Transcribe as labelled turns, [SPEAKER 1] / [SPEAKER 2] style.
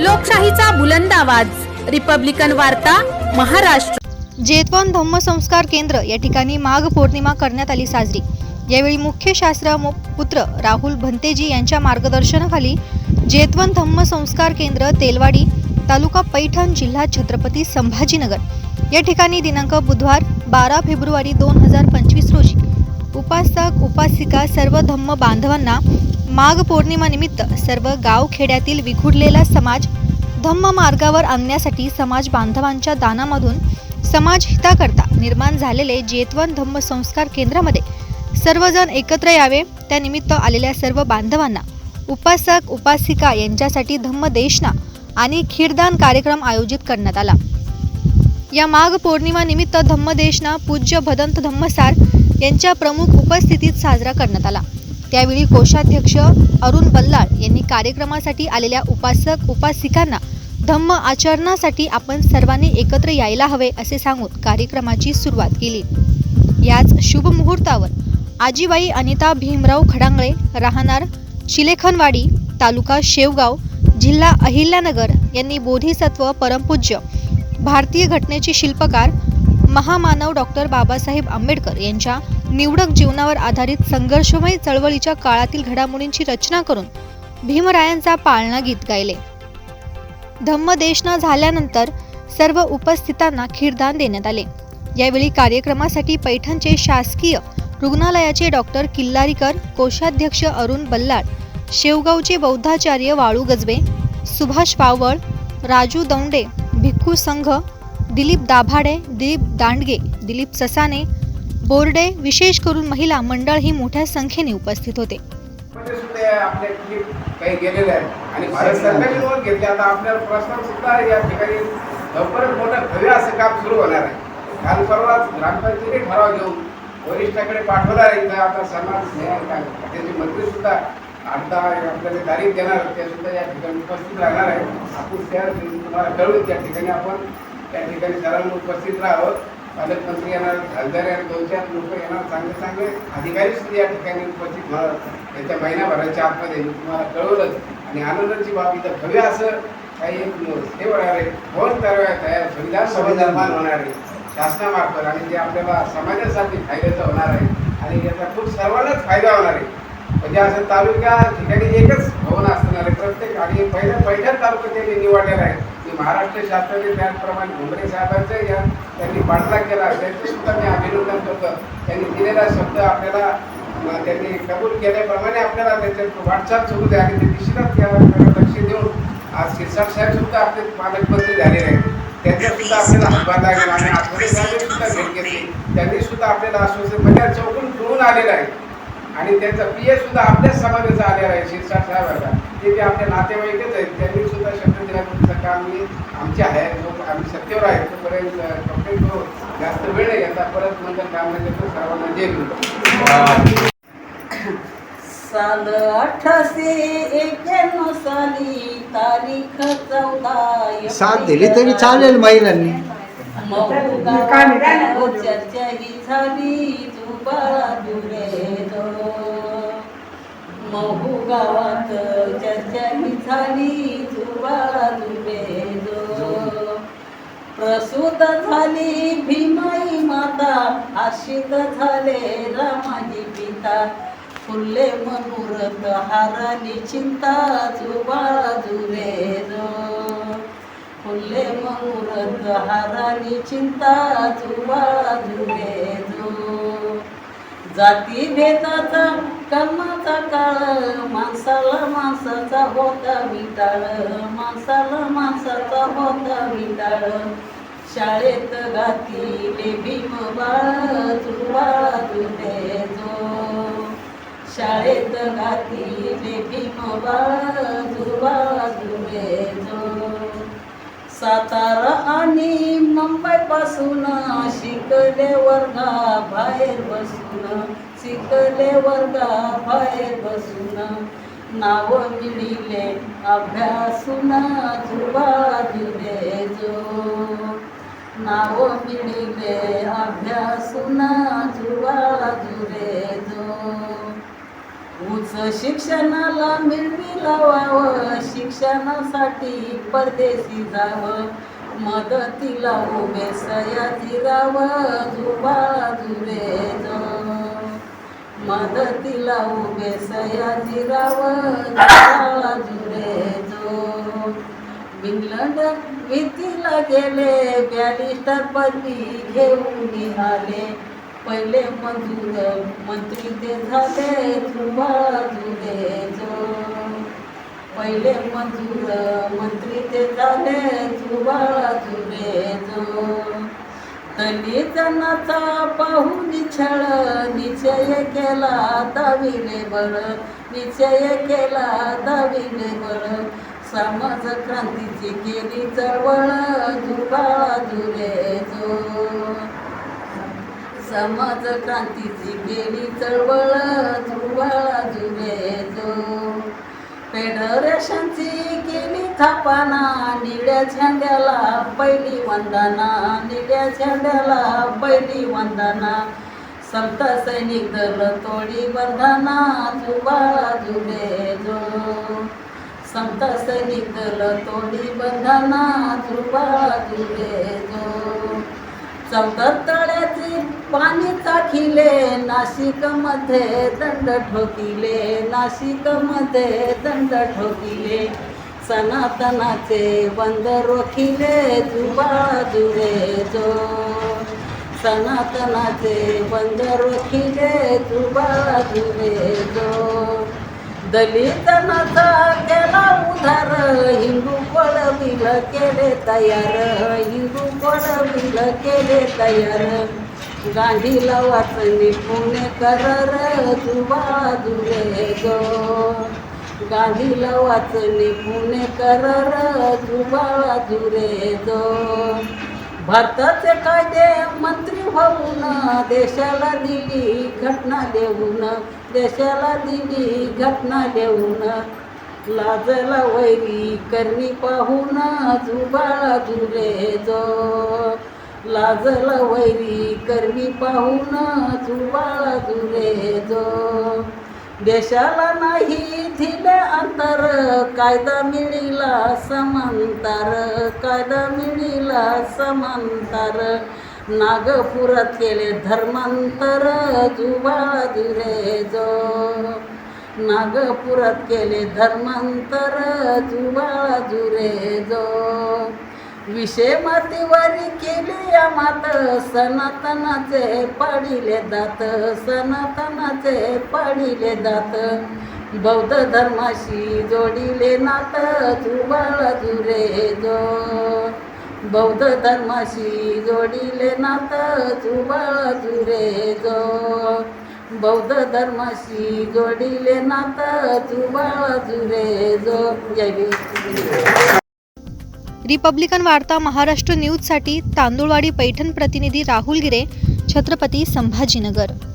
[SPEAKER 1] लोकशाहीचा बुलंद आवाज. रिपब्लिकन वार्ता महाराष्ट्र.
[SPEAKER 2] जेतवन धम्मसंस्कार केंद्र या ठिकाणी माघ पौर्णिमा करण्यात आली साजरी. यावेळी मुख्य शास्त्र पुत्र राहुल भंतेजी यांच्या मार्गदर्शनाखाली जेतवन धम्मसंस्कार केंद्र तेलवाडी तालुका पैठण जिल्हा छत्रपती संभाजीनगर. या ठिकाणी दिनांक बुधवार बारा फेब्रुवारी दोन हजार पंचवीस रोजी. उपासक उपासिका सर्व धम्म बांधवांना माघ पौर्णिमानिमित्त सर्व गावखेड्यातील विखुडलेला समाज धम्म मार्गावर आणण्यासाठी समाज बांधवांच्या दानामधून समाज हिताकरता निर्माण झालेले जेतवन धम्म संस्कार केंद्रामध्ये सर्वजण एकत्र यावे. त्यानिमित्त आलेल्या सर्व बांधवांना उपासक उपासिका यांच्यासाठी धम्मदेशना आणि खीरदान कार्यक्रम आयोजित करण्यात आला. या माघ पौर्णिमानिमित्त धम्म धम्मदेशना पूज्य भदंत धम्मसार यांच्या प्रमुख उपस्थितीत साजरा करण्यात आला. त्यावेळी कोषाध्यक्ष अरुण बल्लाळ यांनी कार्यक्रमासाठी आलेल्या उपासक उपासिकांना धम्म आचरणासाठी आपण सर्वांनी एकत्र यायला हवे असे सांगून कार्यक्रमाची सुरुवात केली. याच शुभ मुहूर्तावर आजीबाई अनिता भीमराव खडांगळे राहणार शिलेखनवाडी तालुका शेवगाव जिल्हा अहिल्यानगर यांनी बोधिसत्व परमपूज्य भारतीय घटनेचे शिल्पकार महामानव डॉक्टर बाबासाहेब आंबेडकर यांच्या निवडक जीवनावर आधारित संघर्षमय चळवळीच्या काळातील घडामोडींची रचना करून भीमरायांचा पाळणा गीत गायले. धम्मदेशना झाल्यानंतर सर्व उपस्थितांना खीरदान देण्यात आले. यावेळी कार्यक्रमासाठी पैठणचे शासकीय रुग्णालयाचे डॉक्टर किल्लारीकर कोषाध्यक्ष अरुण बल्लाळ शेवगावचे बौद्धाचार्य वाळू गजबे सुभाष पावळ राजू दौंडे भिक्खू संघ दिलीप दाभाडे दिलीप दांडगे दिलीप ससाने बोर्डे विशेष करून महिला मंडळ ही मोठ्या संख्येने उपस्थित होते.
[SPEAKER 3] काही गेलेले आणि भारत सरकारने आता प्रश्न सुद्धा या ठिकाणी लवकरच मोठं भव्य असं काम सुरू होणार आहे. काल परवाच ग्रामपंचायतीने ठराव घेऊन वरिष्ठाकडे पाठवला आहे. तर आता समाज त्याचे मंत्री सुद्धा आता आपल्याला तारीख देणार ते सुद्धा या ठिकाणी उपस्थित राहणार आहे आपण त्या तुम्हाला कळवू त्या ठिकाणी आपण त्या ठिकाणी सर्वांनी उपस्थित राहावं. पालकमंत्री येणार खासदार येणार दोन चार लोक येणार चांगले चांगले अधिकारी सुद्धा या ठिकाणी उपस्थित होणार येत्या महिन्याभराच्या आतमध्ये मी तुम्हाला कळवलंच. आणि आनंदाची बाब इथं भव्य असं काही एक हे होणार आहे. भवन तयार तयार संविधान निर्माण होणार आहे. शासनामार्फत आणि ते आपल्याला समाजासाठी फायद्याचं होणार आहे. आणि याचा खूप सर्वांनाच फायदा होणार आहे. म्हणजे असं तालुक्या ठिकाणी एकच भवन असणार आहे. प्रत्येक आणि पहिल्या पहिल्या तालुक्यात निवडलेलं आहे. महाराष्ट्र शासनाने त्याचप्रमाणे घुमरे साहेबांचं या त्यांनी पाठला केला. त्यांचे सुद्धा मी अभिनंदन करतो. त्यांनी दिलेला शब्द आपल्याला त्यांनी कबूल केल्याप्रमाणे आपल्याला त्याच्यात वाटचाल सुरू द्या आणि ते निश्चितच त्याला लक्ष देऊन आज शिरसाट साहेब सुद्धा आपले पालकमंत्री झालेले आहेत. त्यांचा सुद्धा आपल्याला हातभार लागेल आणि आठवडे साहेब सुद्धा भेट घेतली. त्यांनी सुद्धा आपल्याला आश्वासन म्हणजे चौकून जुळून आलेलं आहे आणि त्यांचा पी ए सुद्धा आपल्याच समाजाचा आलेला आहे शिरसाट साहेबांचा. ते ते आपल्या नातेवाईकच आहेत. त्यांनी सुद्धा काम मी आमचे जो आम्ही सत्तेवर आहे तोपर्यंत कंप्लेंट करू जास्त वेळ नाही परत नंतर काम सर्वांना जय गुरु
[SPEAKER 4] साल अठराशे एक्याण्णव साली तारीख चौदा
[SPEAKER 5] साथ दिली तरी चालेल महिलांनी.
[SPEAKER 4] महू गावात चर्चा ही झाली जुबा जुरे महू गावात चर्चा ही झाली जुबा प्रसूत झाली भीमाई माता आशित झाले रामाजी पिता. फुले मनोरथ हारली चिंता जुबा जुरे फुले मनोरथ हारली चिंता जुबा जो जाती भेदाचा कर्माचा काळ माणसाला माणसाचा होता विटाळ माणसाला माणसाचा होता विटाळ. शाळेत घातीले भीम बाळ तुबा तुझे जो शाळेत घातीले भीम बाळ तुबा तुझे जो सातारा आणि मुंबई पासून शिकले वर्गा बाहेर बसून शिकले वर्गा बाहेर बसून. नाव मिळिले अभ्यासून जुबा दिले जो. नाव मिळिले अभ्यासून जुबा दिले जो उच्च शिक्षणाला मिळवी लावावं शिक्षणासाठी परदेशी जावं मदतीला उभे सयाजीरावं जुबाळा जुरे मदतीला उभे सयाजीरावं जुबाळा जुरे इंग्लंड भीतीला गेले बॅरिस्टर पदवी घेऊन निघाले पहिले मंजूर मंत्री ते झाले तुम्हाला पहिले मजूर मंत्री ते झाले जुबाळा जुरे तली जनाचा पाहून छळ निश्चय केला दाविले बळ. निश्चय केला दाविले बळ. समाज क्रांतीची केली चळवळ जुबाळा जुरे जो समाज क्रांतीची केली चळवळ जुबाळा जुरे जो फेडरेशनची केली थापाना निळ्या झेंड्याला पहिली वंदना निळ्या झेंड्याला पहिली वंदना. संत सैनिक दल तोडी बंधना जुबाळा जुबे जो. संत सैनिक दल तोडी बंधना जुबाळा जुबे जो. चौदा तळ्याची पाणी चाखिले नाशिकमध्ये दंड ठोकिले नाशिकमध्ये दंड ठोकिले. सनातनाचे बंद रोखिले जुबाजुरे जो. सनातनाचे बंद रोखिले जुबाजुरे जो. दलितनाचा केला उधार हिंदू पडविल केले तयार हिंदू पडविल केले तयार. गांधीला वाचणे पुणे करर जुबा जुरे गो. गांधीला वाचणे पुणे करर जुबा जुरे जो भारताचे कायदे मंत्री होऊन देशाला दिली घटना देऊन देशाला दिली घटना देऊन. लाजला वैरी करणी पाहून जुबाळा जुरे जो लाजला वैरी करवी पाहून जुबाळा जुरे जो. देशाला नाही दिले अंतर कायदा मिळिला समांतर कायदा मिळिला समांतर. नागपुरात केले धर्मांतर जुबाळा जुरे जो. नागपुरात केले धर्मांतर जुबाळा जुरे जो. विषय मातीवारी केली या मात सनातनाचे पाडिले दात सनातनाचे पाडिले दात. बौद्ध धर्माशी जोडिले नात जुबाळा जुरे जो. बौद्ध धर्माशी जोडिले नात जुबाळा जुरे जो. बौद्ध धर्माशी जोडिले नात जुबाळा जुरे जो. जय
[SPEAKER 2] रिपब्लिकन वार्ता महाराष्ट्र न्यूजसाठी तांदूळवाडी पैठण प्रतिनिधी राहुल गिरे छत्रपती संभाजीनगर.